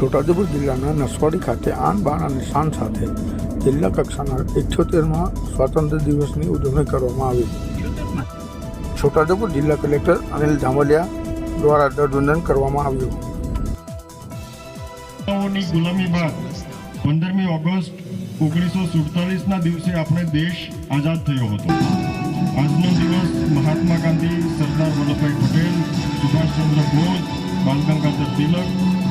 છોટાઉદેપુર જિલ્લાના નસવાડી ખાતે આન બાન અને શાન સાથે જિલ્લા કક્ષાના ઇઠ્યોતેરમાં સ્વાતંત્ર્ય દિવસની ઉજવણી કરવામાં આવી. છોટાઉદેપુર જિલ્લા કલેક્ટર અનિલ ધામલિયા દ્વારા ધ્વજવંદન કરવામાં આવ્યું. ગુલામી બાદ પંદરમી ઓગસ્ટ ઓગણીસો સુડતાલીસના દિવસે આપણે દેશ આઝાદ થયો હતો. આજનો દિવસ મહાત્મા ગાંધી, સરદાર વલ્લભભાઈ પટેલ, સુભાષચંદ્ર બોઝ બાલ ગંગાધર તિલક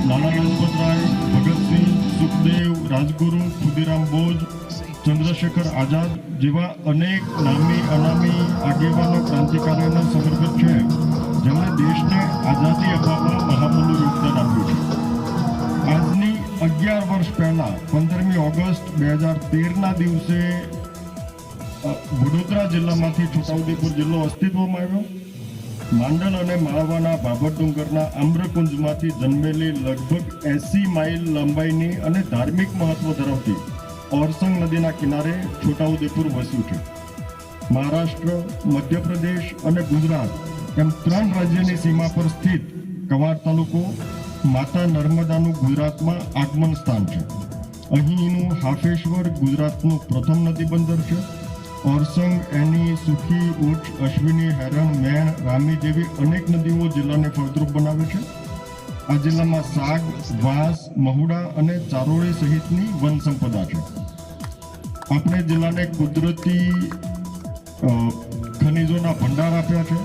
લાલા લાજપતરાય ભગતસિંહ, સુખદેવ, રાજગુરુ ખુદીરામ બોઝ, ચંદ્રશેખર આઝાદ જેવા અનેક નામી, અનામી આગેવાનો ક્રાંતિકારીઓનો સમર્પિત છે, જેમણે દેશને આઝાદી અપાવવા મહામૂલ્ય યોગદાન આપ્યું છે. આજની અગિયાર વર્ષ પહેલા, પંદરમી ઓગસ્ટ બે હજાર તેરના દિવસે વડોદરા જિલ્લામાંથી છોટાઉદેપુર જિલ્લો અસ્તિત્વમાં આવ્યો. માંડલ અને માળવાના બાબર ડુંગરના આમ્રકુંજમાંથી જન્મેલી લગભગ એસી માઇલ લંબાઈની અને ધાર્મિક મહત્વ ધરાવતી ઓરસંગ નદીના કિનારે છોટાઉદેપુર વસ્યું છે. મહારાષ્ટ્ર, મધ્યપ્રદેશ અને ગુજરાત એમ ત્રણ રાજ્યની સીમા પર સ્થિત કવાડ તાલુકો માતા નર્મદાનું ગુજરાતમાં આગમન સ્થાન છે. અહીંનું હાફેશ્વર ગુજરાતનું પ્રથમ નદી બંદર છે. ઓરસંગ એની સુખી ઉચ્ચ અશ્વિની હેરણ મેણ રામી જેવી અનેક નદીઓ જિલ્લાને ફળદ્રુપ બનાવે છે આ જિલ્લામાં સાગ વાંસ મહુડા અને ચારોળી સહિતની વન સંપદા છે આપણે જિલ્લાને કુદરતી ખનિજોના ભંડાર આપ્યા છે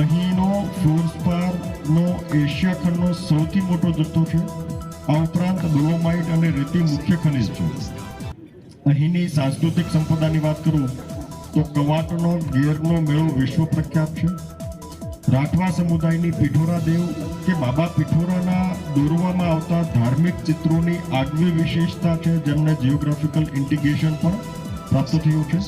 અહીંનો ફ્લોરસ્પારનો એશિયા ખંડનો સૌથી મોટો જથ્થો છે। આ ઉપરાંત ડોલોમાઇટ અને રેતી મુખ્ય ખનિજ છે। અહીંની સાંસ્કૃતિક સંપદાની વાત કરું, તો કવાટનો, ગેરનો મેળો વિશ્વ પ્રખ્યાત છે. રાઠવા સમુદાયની પીઠોરા દેવ કે બાબા પીઠોરાના દોરવામાં આવતા ધાર્મિક ચિત્રોની આગવી વિશેષતા છે, જેમને જિયોગ્રાફિકલ ઇન્ટિગ્રેશન પણ પ્રાપ્ત થયું છે.